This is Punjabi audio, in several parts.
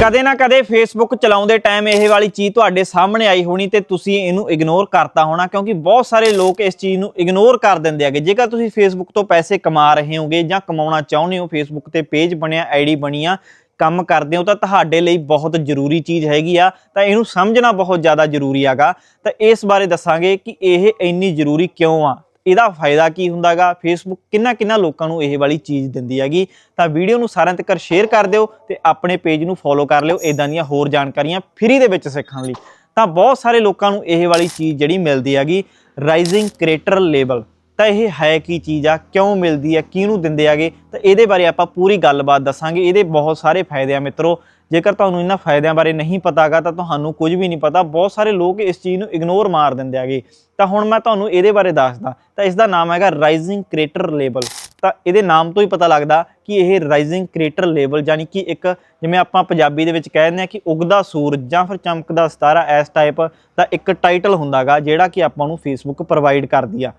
ਕਦੇ ਨਾ ਕਦੇ ਫੇਸਬੁੱਕ ਚਲਾਉਂਦੇ ਟਾਈਮ ਇਹ ਵਾਲੀ ਚੀਜ਼ ਤੁਹਾਡੇ ਸਾਹਮਣੇ ਆਈ ਹੋਣੀ ਤੇ ਤੁਸੀਂ ਇਹਨੂੰ ਇਗਨੋਰ ਕਰਤਾ ਹੋਣਾ, ਕਿਉਂਕਿ ਬਹੁਤ ਸਾਰੇ ਲੋਕ ਇਸ ਚੀਜ਼ ਨੂੰ ਇਗਨੋਰ ਕਰ ਦਿੰਦੇ ਹੈਗੇ। ਜੇਕਰ ਤੁਸੀਂ ਫੇਸਬੁੱਕ ਤੋਂ ਪੈਸੇ ਕਮਾ ਰਹੇ ਹੋਗੇ ਜਾਂ ਕਮਾਉਣਾ ਚਾਹੁੰਦੇ ਹੋ ਫੇਸਬੁੱਕ ਤੇ ਪੇਜ ਬਣਿਆ ਆਈਡੀ ਬਣੀ ਆ ਕੰਮ ਕਰਦੇ ਹੋ, ਤਾਂ ਤੁਹਾਡੇ ਲਈ ਬਹੁਤ ਜ਼ਰੂਰੀ ਚੀਜ਼ ਹੈਗੀ ਆ। ਤਾਂ ਇਹਨੂੰ ਸਮਝਣਾ ਬਹੁਤ ਜ਼ਿਆਦਾ ਜ਼ਰੂਰੀ ਹੈਗਾ। ਤਾਂ ਇਸ ਬਾਰੇ ਦੱਸਾਂਗੇ ਕਿ ਇਹ ਇੰਨੀ ਜ਼ਰੂਰੀ ਕਿਉਂ ਆ? ਇਹਦਾ ਫਾਇਦਾ ਕੀ ਹੁੰਦਾਗਾ? ਫੇਸਬੁੱਕ ਕਿੰਨਾ ਕਿੰਨਾ ਲੋਕਾਂ ਨੂੰ ਇਹ ਵਾਲੀ ਚੀਜ਼ ਦਿੰਦੀ ਹੈਗੀ। ਤਾਂ ਵੀਡੀਓ ਨੂੰ ਸਾਰਿਆਂ ਤੱਕ ਸ਼ੇਅਰ ਕਰ ਦਿਓ ਤੇ ਆਪਣੇ ਪੇਜ ਨੂੰ ਫੋਲੋ ਕਰ ਲਿਓ ਇਦਾਂ ਦੀਆਂ ਹੋਰ ਜਾਣਕਾਰੀਆਂ ਫ੍ਰੀ ਦੇ ਵਿੱਚ ਸਿੱਖਣ ਲਈ। ਤਾਂ ਬਹੁਤ ਸਾਰੇ ਲੋਕਾਂ ਨੂੰ ਇਹ ਵਾਲੀ ਚੀਜ਼ ਜਿਹੜੀ ਮਿਲਦੀ ਹੈਗੀ ਰਾਈਜ਼ਿੰਗ ਕ੍ਰੀਏਟਰ ਲੇਬਲ ਤਾਂ ਇਹ ਹੈ ਕੀ ਚੀਜ਼ ਆ? ਕਿਉਂ ਮਿਲਦੀ ਆ? ਕਿਹਨੂੰ ਦਿੰਦੇ ਆਗੇ ਤਾਂ ਇਹਦੇ ਬਾਰੇ ਆਪਾਂ ਪੂਰੀ ਗੱਲਬਾਤ ਦੱਸਾਂਗੇ। ਇਹਦੇ ਬਹੁਤ ਸਾਰੇ ਫਾਇਦੇ ਆ ਮਿੱਤਰੋ। ਜੇਕਰ ਤੁਹਾਨੂੰ ਇਹਨਾਂ ਫਾਇਦਿਆਂ ਬਾਰੇ ਨਹੀਂ ਪਤਾਗਾ ਤਾਂ ਤੁਹਾਨੂੰ ਕੁਝ ਵੀ ਨਹੀਂ ਪਤਾ, ਬਹੁਤ ਸਾਰੇ ਲੋਕ ਇਸ ਚੀਜ਼ ਨੂੰ ਇਗਨੋਰ ਮਾਰ ਦਿੰਦੇ ਆਗੇ ਤਾਂ ਹੁਣ ਮੈਂ ਤੁਹਾਨੂੰ ਇਹਦੇ ਬਾਰੇ ਦੱਸਦਾ। ਤਾਂ ਇਸ ਦਾ ਨਾਮ ਹੈਗਾ ਰਾਈਜ਼ਿੰਗ ਕ੍ਰੀਏਟਰ ਲੇਬਲ ਤਾਂ ਇਹਦੇ ਨਾਮ ਤੋਂ ਹੀ ਪਤਾ ਲੱਗਦਾ ਕਿ ਇਹ ਰਾਈਜ਼ਿੰਗ ਕ੍ਰੀਏਟਰ ਲੇਬਲ ਯਾਨੀ ਕਿ ਇੱਕ ਜਿਵੇਂ ਆਪਾਂ ਪੰਜਾਬੀ ਦੇ ਵਿੱਚ ਕਹਿ ਦਿੰਦੇ ਆ ਕਿ ਉਗਦਾ ਸੂਰਜ ਜਾਂ ਫਿਰ ਚਮਕਦਾ ਸਿਤਾਰਾ, ਇਸ ਟਾਈਪ ਦਾ ਇੱਕ ਟਾਈਟਲ ਹੁੰਦਾਗਾ ਜਿਹੜਾ ਕਿ ਆਪਾਂ ਨੂੰ ਫੇਸਬੁੱਕ ਪ੍ਰੋਵਾਈਡ ਕਰਦੀ ਆ।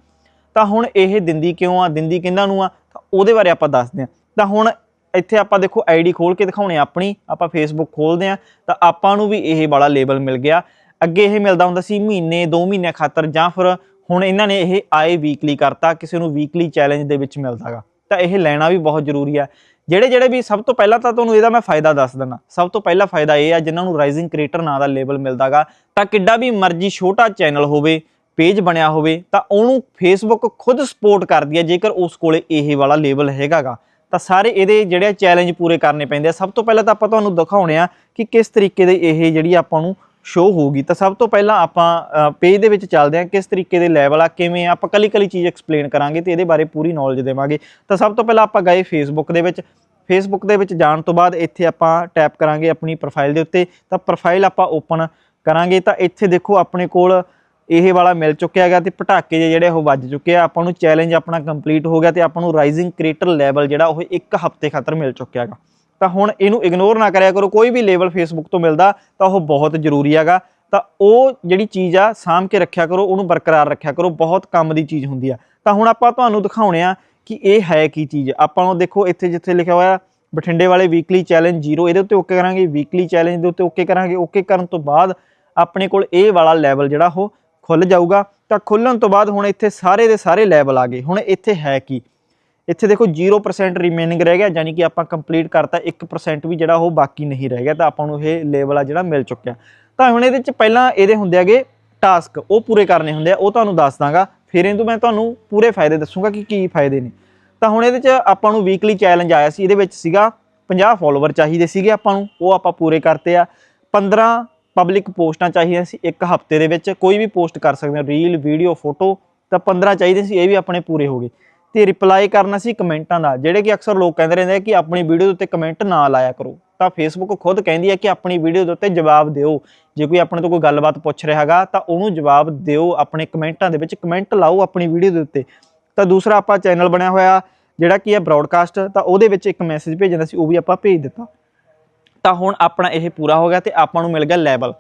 ਤਾਂ ਹੁਣ ਇਹ ਦਿੰਦੀ ਕਿਉਂ ਆ? ਦਿੰਦੀ ਕਿੰਨਾਂ ਨੂੰ ਆ? ਉਹਦੇ ਬਾਰੇ ਆਪਾਂ ਦੱਸਦੇ ਆ ਤਾਂ ਹੁਣ ਇੱਥੇ ਆਪਾਂ ਦੇਖੋ ਆਈਡੀ ਖੋਲ ਕੇ ਦਿਖਾਉਣੇ ਆਪਣੀ, ਆਪਾਂ ਫੇਸਬੁੱਕ ਖੋਲਦੇ ਆ, ਤਾਂ ਆਪਾਂ ਨੂੰ ਵੀ ਇਹ ਵਾਲਾ ਲੇਬਲ ਮਿਲ ਗਿਆ। ਅੱਗੇ ਇਹ ਮਿਲਦਾ ਹੁੰਦਾ ਸੀ ਮਹੀਨੇ 2 ਮਹੀਨੇ ਖਾਤਰ ਜਾਂ ਫਿਰ ਹੁਣ ਇਹਨਾਂ ਨੇ ਇਹ ਆਏ ਵੀਕਲੀ ਕਰਤਾ, ਕਿਸੇ ਨੂੰ ਵੀਕਲੀ ਚੈਲੰਜ ਦੇ ਵਿੱਚ ਮਿਲਦਾਗਾ। ਤਾਂ ਇਹ ਲੈਣਾ ਵੀ ਬਹੁਤ ਜ਼ਰੂਰੀ ਹੈ ਜਿਹੜੇ ਜਿਹੜੇ ਵੀ, ਸਭ ਤੋਂ ਪਹਿਲਾਂ ਤਾਂ ਤੁਹਾਨੂੰ ਇਹਦਾ ਮੈਂ ਫਾਇਦਾ ਦੱਸ ਦਿੰਦਾ। ਸਭ ਤੋਂ ਪਹਿਲਾ ਫਾਇਦਾ ਇਹ ਆ, ਜਿਨ੍ਹਾਂ ਨੂੰ ਰਾਈਜ਼ਿੰਗ ਕ੍ਰੀਏਟਰ ਨਾਂ ਦਾ ਲੇਬਲ ਮਿਲਦਾਗਾ, ਤਾਂ ਕਿੱਡਾ ਵੀ ਮਰਜ਼ੀ ਛੋਟਾ ਚੈਨਲ ਹੋਵੇ ਪੇਜ ਬਣਿਆ ਹੋਵੇ, ਤਾਂ ਉਹਨੂੰ ਫੇਸਬੁੱਕ ਖੁਦ ਸਪੋਰਟ ਕਰਦੀ ਹੈ ਜੇਕਰ ਉਸ ਕੋਲੇ ਇਹ ਵਾਲਾ ਲੇਬਲ ਹੈਗਾਗਾ। ਤਾਂ ਸਾਰੇ ਇਹਦੇ ਜਿਹੜੇ ਚੈਲੰਜ ਪੂਰੇ ਕਰਨੇ ਪੈਂਦੇ ਆ। ਸਭ ਤੋਂ ਪਹਿਲਾਂ ਤਾਂ ਆਪਾਂ ਤੁਹਾਨੂੰ ਦਿਖਾਉਣੇ ਆ ਕਿ ਕਿਸ ਤਰੀਕੇ ਦੇ ਇਹ ਜਿਹੜੀ ਆਪਾਂ ਨੂੰ ਸ਼ੋ ਹੋਊਗੀ। ਤਾਂ ਸਭ ਤੋਂ ਪਹਿਲਾਂ ਆਪਾਂ ਪੇਜ ਦੇ ਵਿੱਚ ਚੱਲਦੇ ਹਾਂ ਕਿਸ ਤਰੀਕੇ ਦੇ ਲੈਵਲ ਆ, ਕਿਵੇਂ ਆ, ਆਪਾਂ ਕਲੀ ਕਲੀ ਚੀਜ਼ ਐਕਸਪਲੇਨ ਕਰਾਂਗੇ ਤੇ ਇਹਦੇ ਬਾਰੇ ਪੂਰੀ ਨੌਲੇਜ ਦੇਵਾਂਗੇ। ਤਾਂ ਸਭ ਤੋਂ ਪਹਿਲਾਂ ਆਪਾਂ ਗਏ ਫੇਸਬੁੱਕ ਦੇ ਵਿੱਚ। ਫੇਸਬੁੱਕ ਦੇ ਵਿੱਚ ਜਾਣ ਤੋਂ ਬਾਅਦ ਇੱਥੇ ਆਪਾਂ ਟੈਪ ਕਰਾਂਗੇ ਆਪਣੀ ਪ੍ਰੋਫਾਈਲ ਦੇ ਉੱਤੇ। ਤਾਂ ਪ੍ਰੋਫਾਈਲ ਆਪਾਂ ਓਪਨ ਕਰਾਂਗੇ। ਤਾਂ ਇੱਥੇ ਦੇਖੋ ਆਪਣੇ ਕੋਲ ਇਹ ਵਾਲਾ ਮਿਲ ਚੁੱਕਿਆ ਹੈਗਾ ਤੇ ਪਟਾਕੇ ਜਿਹੇ ਜਿਹੜੇ ਉਹ ਵੱਜ ਚੁੱਕੇ ਆ। ਆਪਾਂ ਨੂੰ ਚੈਲੰਜ ਆਪਣਾ ਕੰਪਲੀਟ ਹੋ ਗਿਆ ਤੇ ਆਪਾਂ ਨੂੰ ਰਾਈਜ਼ਿੰਗ ਕ੍ਰੀਏਟਰ ਲੈਵਲ ਜਿਹੜਾ ਉਹ ਇੱਕ ਹਫ਼ਤੇ ਖਾਤਰ ਮਿਲ ਚੁੱਕਿਆ ਹੈਗਾ। ਤਾਂ ਹੁਣ ਇਹਨੂੰ ਇਗਨੋਰ ਨਾ ਕਰਿਆ ਕਰੋ, ਕੋਈ ਵੀ ਲੈਵਲ ਫੇਸਬੁੱਕ ਤੋਂ ਮਿਲਦਾ ਤਾਂ ਉਹ ਬਹੁਤ ਜ਼ਰੂਰੀ ਹੈਗਾ। ਤਾਂ ਉਹ ਜਿਹੜੀ ਚੀਜ਼ ਆ, ਸਾਂਭ ਕੇ ਰੱਖਿਆ ਕਰੋ, ਉਹਨੂੰ ਬਰਕਰਾਰ ਰੱਖਿਆ ਕਰੋ, ਬਹੁਤ ਕੰਮ ਦੀ ਚੀਜ਼ ਹੁੰਦੀ ਆ। ਤਾਂ ਹੁਣ ਆਪਾਂ ਤੁਹਾਨੂੰ ਦਿਖਾਉਣੇ ਆ ਕਿ ਇਹ ਹੈ ਕੀ ਚੀਜ਼। ਆਪਾਂ ਨੂੰ ਦੇਖੋ ਇੱਥੇ ਜਿੱਥੇ ਲਿਖਿਆ ਹੋਇਆ ਬਠਿੰਡੇ ਵਾਲੇ ਵੀਕਲੀ ਚੈਲੰਜ 0 ਇਹਦੇ ਉੱਤੇ ਓਕੇ ਕਰਾਂਗੇ। ਵੀਕਲੀ ਚੈਲੰਜ ਦੇ ਉੱਤੇ ਓਕੇ ਕਰਾਂਗੇ। ਓਕੇ ਕਰਨ ਤੋਂ ਬਾਅਦ ਆਪਣੇ ਕੋਲ ਇਹ ਵਾਲਾ ਲੈਵਲ ਜਿਹੜਾ ਉਹ ਖੁੱਲ ਜਾਊਗਾ, ਤਾਂ ਖੁੱਲਣ ਤੋਂ ਬਾਅਦ ਹੁਣ ਇੱਥੇ ਸਾਰੇ ਦੇ ਸਾਰੇ ਲੈਵਲ ਆ ਗਏ। ਹੁਣ ਇੱਥੇ ਹੈ ਕੀ? ਇੱਥੇ ਦੇਖੋ 0% ਰਿਮੇਨਿੰਗ ਰਹਿ ਗਿਆ, ਯਾਨੀ ਕਿ ਆਪਾਂ ਕੰਪਲੀਟ ਕਰਤਾ 1% ਵੀ ਜਿਹੜਾ ਉਹ ਬਾਕੀ ਨਹੀਂ ਰਹਿ ਗਿਆ, ਤਾਂ ਆਪਾਂ ਨੂੰ ਇਹ ਲੈਵਲ ਆ ਜਿਹੜਾ ਮਿਲ ਚੁੱਕਿਆ। ਤਾਂ ਹੁਣ ਇਹਦੇ ਵਿੱਚ ਪਹਿਲਾਂ ਇਹਦੇ ਹੁੰਦੇ ਹੈਗੇ ਟਾਸਕ ਉਹ ਪੂਰੇ ਕਰਨੇ ਹੁੰਦੇ ਆ, ਉਹ ਤੁਹਾਨੂੰ ਦੱਸ ਦਾਂਗਾ। ਫਿਰ ਇਹਨੂੰ ਮੈਂ ਤੁਹਾਨੂੰ ਪੂਰੇ ਫਾਇਦੇ ਦੱਸੂਗਾ ਕਿ ਕੀ ਫਾਇਦੇ ਨੇ। ਤਾਂ ਹੁਣ ਇਹਦੇ 'ਚ ਆਪਾਂ ਨੂੰ ਵੀਕਲੀ ਚੈਲੰਜ ਆਇਆ ਸੀ, ਇਹਦੇ ਵਿੱਚ ਸੀਗਾ 50 ਫਾਲੋਅਰ ਚਾਹੀਦੇ ਸੀਗੇ ਆਪਾਂ ਨੂੰ, ਉਹ ਆਪਾਂ ਪੂਰੇ ਕਰਤੇ ਆ। 15 ਪਬਲਿਕ ਪੋਸਟਾਂ ਚਾਹੀਦੀਆਂ ਸੀ, ਇੱਕ ਹਫ਼ਤੇ ਦੇ ਵਿੱਚ ਕੋਈ ਵੀ ਪੋਸਟ ਕਰ ਸਕਦੇ ਹੋ ਰੀਲ ਵੀਡੀਓ ਫੋਟੋ ਤਾਂ 15 ਚਾਹੀਦੇ ਸੀ, ਇਹ ਵੀ ਆਪਣੇ ਪੂਰੇ ਹੋ ਗਏ। ਤੇ ਰਿਪਲਾਈ ਕਰਨਾ ਸੀ ਕਮੈਂਟਾਂ ਦਾ, ਜਿਹੜੇ ਕਿ ਅਕਸਰ ਲੋਕ ਕਹਿੰਦੇ ਰਹਿੰਦੇ ਆ ਕਿ ਆਪਣੀ ਵੀਡੀਓ ਦੇ ਉੱਤੇ ਕਮੈਂਟ ਨਾ ਲਾਇਆ ਕਰੋ। ਤਾਂ ਫੇਸਬੁੱਕ ਖੁਦ ਕਹਿੰਦੀ ਹੈ ਕਿ ਆਪਣੀ ਵੀਡੀਓ ਦੇ ਉੱਤੇ ਜਵਾਬ ਦਿਓ। ਜੇ ਕੋਈ ਆਪਣੇ ਤੋਂ ਕੋਈ ਗੱਲਬਾਤ ਪੁੱਛ ਰਿਹਾ ਹੈਗਾ, ਤਾਂ ਉਹਨੂੰ ਜਵਾਬ ਦਿਓ ਆਪਣੇ ਕਮੈਂਟਾਂ ਦੇ ਵਿੱਚ ਕਮੈਂਟ ਲਾਓ ਆਪਣੀ ਵੀਡੀਓ ਦੇ ਉੱਤੇ। ਤਾਂ ਦੂਸਰਾ ਆਪਾਂ ਚੈਨਲ ਬਣਿਆ ਹੋਇਆ, ਜਿਹੜਾ ਕੀ ਹੈ ਬ੍ਰੌਡਕਾਸਟ ਤਾਂ ਉਹਦੇ ਵਿੱਚ ਇੱਕ ਮੈਸੇਜ ਭੇਜਣਾ ਸੀ, ਉਹ ਵੀ ਆਪਾਂ ਭੇਜ ਦਿੱਤਾ। ਤਾਂ ਹੁਣ ਆਪਣਾ ਇਹ ਪੂਰਾ ਹੋ ਗਿਆ ਤੇ ਆਪਾਂ ਨੂੰ ਮਿਲ ਗਿਆ ਲੈਵਲ।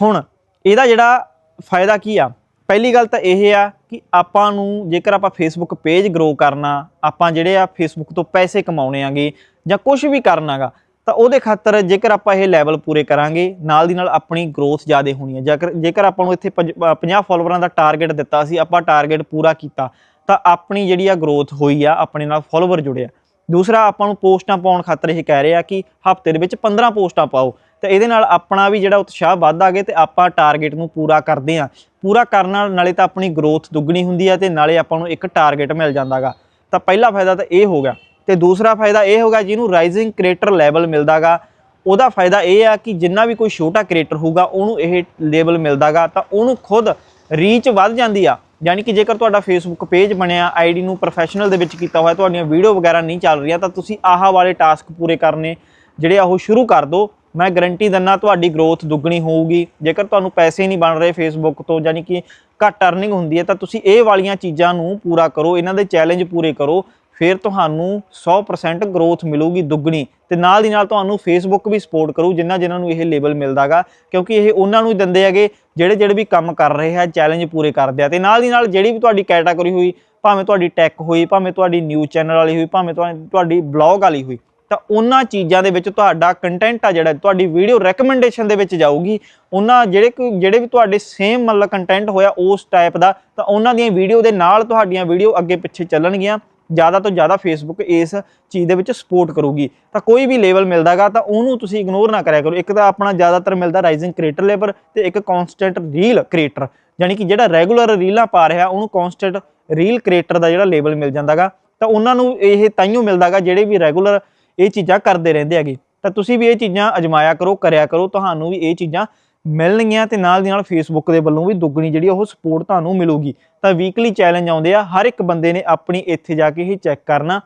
ਹੁਣ ਇਹਦਾ ਜਿਹੜਾ ਫਾਇਦਾ ਕੀ ਆ? ਪਹਿਲੀ ਗੱਲ ਤਾਂ ਇਹ ਆ ਕਿ ਆਪਾਂ ਨੂੰ ਜੇਕਰ ਆਪਾਂ ਫੇਸਬੁੱਕ ਪੇਜ ਗਰੋ ਕਰਨਾ, ਆਪਾਂ ਜਿਹੜੇ ਆ ਫੇਸਬੁੱਕ ਤੋਂ ਪੈਸੇ ਕਮਾਉਣੇ ਆਗੇ ਜਾਂ ਕੁਝ ਵੀ ਕਰਨਾਗਾ ਤਾਂ ਉਹਦੇ ਖਾਤਰ ਜੇਕਰ ਆਪਾਂ ਇਹ ਲੈਵਲ ਪੂਰੇ ਕਰਾਂਗੇ, ਨਾਲ ਦੀ ਨਾਲ ਆਪਣੀ ਗਰੋਥ ਜ਼ਿਆਦਾ ਹੋਣੀ ਹੈ ਜੇਕਰ ਜੇਕਰ ਆਪਾਂ ਨੂੰ ਇੱਥੇ 50 ਫਾਲੋਵਰਾਂ ਦਾ ਟਾਰਗੇਟ ਦਿੱਤਾ ਸੀ, ਆਪਾਂ ਟਾਰਗੇਟ ਪੂਰਾ ਕੀਤਾ, ਤਾਂ ਆਪਣੀ ਜਿਹੜੀ ਆ ਗਰੋਥ ਹੋਈ ਆ, ਆਪਣੇ ਨਾਲ ਫਾਲੋਵਰ ਜੁੜਿਆ ਦੂਸਰਾ, ਆਪਾਂ ਨੂੰ ਪੋਸਟਾਂ ਪਾਉਣ ਖਾਤਰ ਇਹ ਕਹਿ ਰਹੇ ਆ ਕਿ ਹਫ਼ਤੇ ਦੇ ਵਿੱਚ 15 ਪੋਸਟਾਂ ਪਾਓ। ਤੇ ਇਹਦੇ ਨਾਲ ਆਪਣਾ ਵੀ ਜਿਹੜਾ ਉਤਸ਼ਾਹ ਵੱਧਦਾ ਗੇ ਤੇ ਆਪਾਂ ਟਾਰਗੇਟ ਨੂੰ ਪੂਰਾ ਕਰਦੇ ਆ ਪੂਰਾ ਕਰਨ ਨਾਲ ਨਾਲੇ ਤਾਂ ਆਪਣੀ ਗਰੋਥ ਦੁੱਗਣੀ ਹੁੰਦੀ ਆ ਤੇ ਨਾਲੇ ਆਪਾਂ ਨੂੰ ਇੱਕ ਟਾਰਗੇਟ ਮਿਲ ਜਾਂਦਾਗਾ ਤਾਂ ਪਹਿਲਾ ਫਾਇਦਾ ਤਾਂ ਇਹ ਹੋ ਗਿਆ। ਤੇ ਦੂਸਰਾ ਫਾਇਦਾ ਇਹ ਹੋਗਾ ਜਿਹਨੂੰ ਰਾਈਜ਼ਿੰਗ ਕ੍ਰੀਏਟਰ ਲੈਵਲ ਮਿਲਦਾਗਾ ਉਹਦਾ ਫਾਇਦਾ ਇਹ ਆ ਕਿ ਜਿੰਨਾ ਵੀ ਕੋਈ ਛੋਟਾ ਕ੍ਰੀਏਟਰ ਹੋਊਗਾ, ਉਹਨੂੰ ਇਹ ਲੈਵਲ ਮਿਲਦਾਗਾ ਤਾਂ ਉਹਨੂੰ ਖੁਦ ਰੀਚ ਵੱਧ ਜਾਂਦੀ ਆ। ਯਾਨੀ ਕਿ ਜੇਕਰ ਤੁਹਾਡਾ ਫੇਸਬੁੱਕ ਪੇਜ ਬਣਿਆ ਆਈਡੀ ਨੂੰ ਪ੍ਰੋਫੈਸ਼ਨਲ ਦੇ ਵਿੱਚ ਕੀਤਾ ਹੋਇਆ, ਤੁਹਾਡੀਆਂ ਵੀਡੀਓ ਵਗੈਰਾ ਨਹੀਂ ਚੱਲ ਰਹੀਆਂ, ਤਾਂ ਤੁਸੀਂ ਆਹ ਵਾਲੇ ਟਾਸਕ ਪੂਰੇ ਕਰਨੇ, ਜਿਹੜੇ ਆ ਉਹ ਸ਼ੁਰੂ ਕਰ ਦਿਓ। ਮੈਂ ਗਾਰੰਟੀ ਦਿੰਨਾ ਤੁਹਾਡੀ ਗਰੋਥ ਦੁੱਗਣੀ ਹੋਊਗੀ। ਜੇਕਰ ਤੁਹਾਨੂੰ ਪੈਸੇ ਨਹੀਂ ਬਣ ਰਹੇ ਫੇਸਬੁੱਕ ਤੋਂ, ਯਾਨੀ ਕਿ ਘੱਟ ਅਰਨਿੰਗ ਹੁੰਦੀ ਹੈ, ਤਾਂ ਤੁਸੀਂ ਇਹ ਵਾਲੀਆਂ ਚੀਜ਼ਾਂ ਨੂੰ ਪੂਰਾ ਕਰੋ, ਇਹਨਾਂ ਦੇ ਚੈਲੰਜ ਪੂਰੇ ਕਰੋ। ਫਿਰ ਤੁਹਾਨੂੰ 100% ਗਰੋਥ ਮਿਲੂਗੀ ਦੁੱਗਣੀ ਤੇ ਨਾਲ ਦੀ ਨਾਲ ਤੁਹਾਨੂੰ ਫੇਸਬੁੱਕ ਵੀ ਸਪੋਰਟ ਕਰੂ ਜਿਨ੍ਹਾਂ ਜਿਨ੍ਹਾਂ ਨੂੰ ਇਹ ਲੇਬਲ ਮਿਲਦਾਗਾ, ਕਿਉਂਕਿ ਇਹ ਉਹਨਾਂ ਨੂੰ ਹੀ ਦਿੰਦੇ ਹੈਗੇ, ਜਿਹੜੇ ਜਿਹੜੇ ਵੀ ਕੰਮ ਕਰ ਰਹੇ ਆ ਚੈਲੰਜ ਪੂਰੇ ਕਰਦੇ ਆ। ਤੇ ਨਾਲ ਦੀ ਨਾਲ ਜਿਹੜੀ ਵੀ ਤੁਹਾਡੀ ਕੈਟਾਗਰੀ ਹੋਈ, ਭਾਵੇਂ ਤੁਹਾਡੀ ਟੈਕ ਹੋਈ, ਭਾਵੇਂ ਤੁਹਾਡੀ ਨਿਊਜ਼ ਚੈਨਲ ਵਾਲੀ ਹੋਈ, ਭਾਵੇਂ ਤੁਹਾ- ਤੁਹਾਡੀ ਬਲੌਗ ਵਾਲੀ ਹੋਈ, ਤਾਂ ਉਹਨਾਂ ਚੀਜ਼ਾਂ ਦੇ ਵਿੱਚ ਤੁਹਾਡਾ ਕੰਟੈਂਟ ਆ ਜਿਹੜਾ, ਤੁਹਾਡੀ ਵੀਡੀਓ ਰეკਮੈਂਡੇਸ਼ਨ ਦੇ ਵਿੱਚ ਜਾਊਗੀ। ਉਹਨਾਂ ਜਿਹੜੇ ਕੋਈ- ਜਿਹੜੇ ਵੀ ਤੁਹਾਡੇ ਸੇਮ ਮਤਲਬ ਕੰਟੈਂਟ ਹੋਇਆ ਉਸ ਟਾਈਪ ਦਾ, ਤਾਂ ਉਹਨਾਂ ਦੀਆਂ ਵੀਡੀਓ ਦੇ ਨਾਲ ਤੁਹਾਡੀਆਂ ਵੀਡੀਓ ਅੱਗੇ ਪਿੱਛੇ ਚੱਲਣਗੀਆਂ। ਜ਼ਿਆਦਾ ਤੋਂ ਜ਼ਿਆਦਾ ਫੇਸਬੁੱਕ ਇਸ ਚੀਜ਼ ਦੇ ਵਿੱਚ ਸਪੋਰਟ ਕਰੂਗੀ। ਤਾਂ ਕੋਈ ਵੀ ਲੈਵਲ ਮਿਲਦਾਗਾ ਤਾਂ ਉਹਨੂੰ ਤੁਸੀਂ ਇਗਨੋਰ ਨਾ ਕਰਿਆ ਕਰੋ। ਇੱਕ ਤਾਂ ਆਪਣਾ ਜ਼ਿਆਦਾਤਰ ਮਿਲਦਾ ਰਾਈਜ਼ਿੰਗ ਕ੍ਰੀਏਟਰ ਲੈਵਲ ਤੇ ਇੱਕ ਕਨਸਟੈਂਟ ਰੀਲ ਕ੍ਰੀਏਟਰ ਯਾਨੀ ਕਿ ਜਿਹੜਾ ਰੈਗੂਲਰ ਰੀਲਾਂ ਪਾ ਰਿਹਾ, ਉਹਨੂੰ ਕਨਸਟੈਂਟ ਰੀਲ ਕ੍ਰੀਏਟਰ ਦਾ ਜਿਹੜਾ ਲੈਵਲ ਮਿਲ ਜਾਂਦਾਗਾ, ਤਾਂ ਉਹਨਾਂ ਨੂੰ ਇਹ ਤਾਈਓ ਮਿਲਦਾਗਾ ਜਿਹੜੇ ਵੀ ਰੈਗੂਲਰ ਇਹ ਚੀਜ਼ਾਂ ਕਰਦੇ ਰਹਿੰਦੇ ਹੈਗੇ। ਤਾਂ ਤੁਸੀਂ ਵੀ ਇਹ ਚੀਜ਼ਾਂ ਅਜਮਾਇਆ ਕਰੋ, ਕਰਿਆ ਕਰੋ, ਤੁਹਾਨੂੰ ਵੀ ਇਹ ਚੀਜ਼ਾਂ ਮਿਲਣਗੀਆਂ ਤੇ ਨਾਲ ਦੀ ਨਾਲ ਫੇਸਬੁੱਕ ਦੇ ਵੱਲੋਂ ਵੀ ਦੁੱਗਣੀ ਜਿਹੜੀ ਉਹ ਸਪੋਰਟ ਤੁਹਾਨੂੰ ਮਿਲੂਗੀ। ਤਾਂ ਵੀਕਲੀ ਚੈਲੰਜ ਆਉਂਦੇ ਆ, ਹਰ ਇੱਕ ਬੰਦੇ ਨੇ ਆਪਣੀ ਇੱਥੇ ਜਾ ਕੇ ਇਹ ਚੈੱਕ ਕਰਨਾ।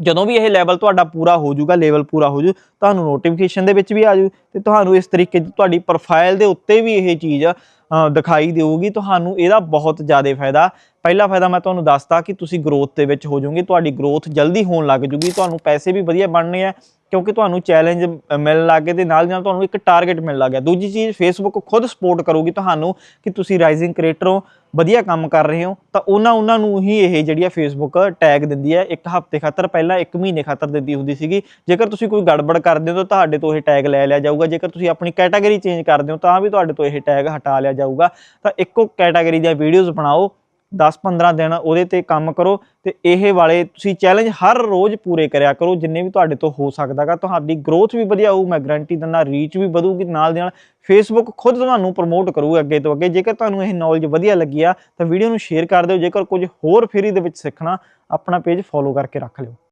ਜਦੋਂ ਵੀ ਇਹ ਲੈਵਲ ਤੁਹਾਡਾ ਪੂਰਾ ਹੋ ਜਾਊਗਾ ਲੈਵਲ ਪੂਰਾ ਹੋ ਜੂ ਤੁਹਾਨੂੰ ਨੋਟੀਫਿਕੇਸ਼ਨ ਦੇ ਵਿੱਚ ਵੀ ਆ ਜੂ ਤੇ ਤੁਹਾਨੂੰ ਇਸ ਤਰੀਕੇ ਤੁਹਾਡੀ ਪ੍ਰੋਫਾਈਲ ਦੇ ਉੱਤੇ ਵੀ ਇਹ ਚੀਜ਼ ਦਿਖਾਈ ਦੇਊਗੀ। ਤੁਹਾਨੂੰ ਇਹਦਾ ਬਹੁਤ ਜ਼ਿਆਦਾ ਫਾਇਦਾ। ਪਹਿਲਾ ਫਾਇਦਾ ਮੈਂ ਤੁਹਾਨੂੰ ਦੱਸਤਾ ਕਿ ਤੁਸੀਂ ਗਰੋਥ ਦੇ ਵਿੱਚ ਹੋ ਜਾਓਗੇ, ਤੁਹਾਡੀ ਗਰੋਥ ਜਲਦੀ ਹੋਣ ਲੱਗ ਜੂਗੀ ਤੁਹਾਨੂੰ ਪੈਸੇ ਵੀ ਵਧੀਆ ਬਣਨੇ ਆ। ਕਿਉਂਕਿ ਤੁਹਾਨੂੰ ਚੈਲੰਜ ਮਿਲਣ ਲੱਗੇ ਤੇ ਨਾਲ ਨਾਲ ਤੁਹਾਨੂੰ ਇੱਕ ਟਾਰਗੇਟ ਮਿਲਣ ਲੱਗ ਗਿਆ। ਦੂਜੀ ਚੀਜ਼ ਫੇਸਬੁੱਕ ਖੁਦ ਸਪੋਰਟ ਕਰੂਗੀ ਤੁਹਾਨੂੰ ਕਿ ਤੁਸੀਂ ਰਾਈਜ਼ਿੰਗ ਕ੍ਰੀਏਟਰ ਹੋ, ਵਧੀਆ ਕੰਮ ਕਰ ਰਹੇ ਹੋ, ਤਾਂ ਉਹਨਾਂ ਉਹਨਾਂ ਨੂੰ ਹੀ ਇਹ ਜਿਹੜੀ ਆ ਫੇਸਬੁੱਕ ਟੈਗ ਦਿੰਦੀ ਹੈ। ਇੱਕ ਹਫ਼ਤੇ ਖਾਤਰ ਪਹਿਲਾਂ ਇੱਕ ਮਹੀਨੇ ਖਾਤਰ ਦਿੰਦੀ ਹੁੰਦੀ ਸੀਗੀ। ਜੇਕਰ ਤੁਸੀਂ ਕੋਈ ਗੜਬੜ ਕਰਦੇ ਹੋ ਤਾਂ ਤੁਹਾਡੇ ਤੋਂ ਇਹ ਟੈਗ ਲੈ ਲਿਆ ਜਾਊਗਾ। ਜੇਕਰ ਤੁਸੀਂ ਆਪਣੀ ਕੈਟਾਗਰੀ ਚੇਂਜ ਕਰਦੇ ਹੋ ਤਾਂ ਵੀ ਤੁਹਾਡੇ ਤੋਂ ਇਹ ਟੈਗ ਹਟਾ ਲਿਆ ਜਾਊਗਾ। ਤਾਂ ਇੱਕੋ ਕੈਟਾਗਰੀ ਦੀਆਂ ਵੀਡੀਓਜ਼ ਬਣਾਓ। 10-15 ਦਿਨ ਉਹਦੇ ਤੇ ਕੰਮ ਕਰੋ ਤੇ ਇਹ ਵਾਲੇ ਤੁਸੀਂ ਚੈਲੰਜ ਹਰ ਰੋਜ਼ ਪੂਰੇ ਕਰਿਆ ਕਰੋ, ਜਿੰਨੇ ਵੀ ਤੁਹਾਡੇ ਤੋਂ ਹੋ ਸਕਦਾਗਾ ਤੁਹਾਡੀ ਗਰੋਥ ਵੀ ਵਧੀਆ ਹੋਊ, ਮੈਂ ਗਾਰੰਟੀ ਦਿੰਦਾ ਰੀਚ ਵੀ ਵਧੂਗੀ, ਨਾਲ ਦੇ ਨਾਲ ਫੇਸਬੁੱਕ ਖੁਦ ਤੁਹਾਨੂੰ ਪ੍ਰਮੋਟ ਕਰੂਗਾ ਅੱਗੇ ਤੋਂ ਅੱਗੇ, ਜੇਕਰ ਤੁਹਾਨੂੰ ਇਹ ਨੌਲੇਜ ਵਧੀਆ ਲੱਗੀ ਆ, ਤਾਂ ਵੀਡੀਓ ਨੂੰ ਸ਼ੇਅਰ ਕਰ ਦਿਓ, ਜੇਕਰ ਕੁਝ ਹੋਰ ਫ੍ਰੀ ਦੇ ਵਿੱਚ ਸਿੱਖਣਾ, ਆਪਣਾ ਪੇਜ ਫੋਲੋ ਕਰਕੇ ਰੱਖ ਲਿਓ।